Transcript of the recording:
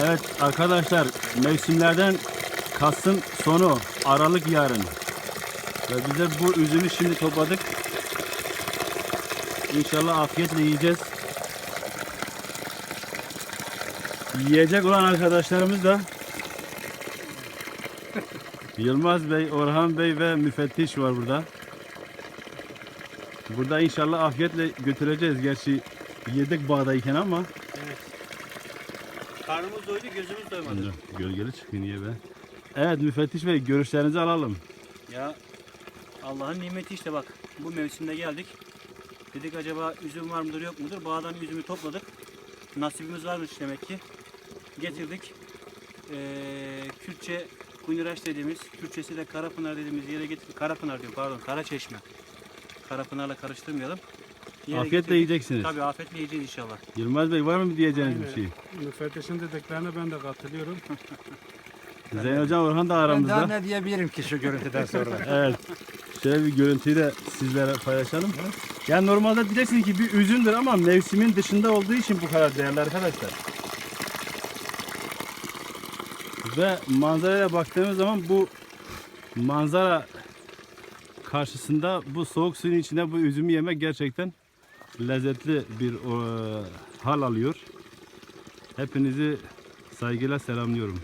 Evet arkadaşlar mevsimlerden Kasım sonu Aralık yarın. Ve biz de bu üzümü şimdi topladık. İnşallah afiyetle yiyeceğiz. Yiyecek olan arkadaşlarımız da Yılmaz Bey, Orhan Bey ve müfettiş var burada. Burada inşallah afiyetle götüreceğiz. Gerçi yedik bağdayken ama. Karnımız doydu, gözümüz doymadı. Dur, Gölgeli çıkıyor niye be? Evet müfettiş bey görüşlerinizi alalım. Ya Allah'ın nimeti işte bak. Bu mevsimde geldik. Dedik acaba üzüm var mıdır yok mudur? Bağdan üzümü topladık. Nasibimiz varmış demek ki. Getirdik. Ee, Kürtçe Kuniraş dediğimiz, Kürtçesi de Karapınar dediğimiz yere getirdik. Karapınar diyorum pardon, Karaçeşme. Karapınar'la karıştırmayalım. Yere Afiyetle yiyeceksiniz. Tabii afiyetle yiyeceğiz inşallah. Yılmaz bey var mı diyeceğiniz bir şey? Müfettişin dediklerine ben de katılıyorum. Zeyn Hocam Orhan da Ben daha ne diyebilirim ki şu görüntüden sonra? Evet. Şöyle bir görüntüyü de sizlere paylaşalım. Yani normalde diyeceksiniz ki bir üzümdür ama mevsimin dışında olduğu için bu kadar değerli arkadaşlar. Ve manzaraya baktığımız zaman bu manzara karşısında bu soğuk suyun içinde bu üzümü yemek gerçekten lezzetli bir e, hal alıyor. Hepinizi saygıyla selamlıyorum.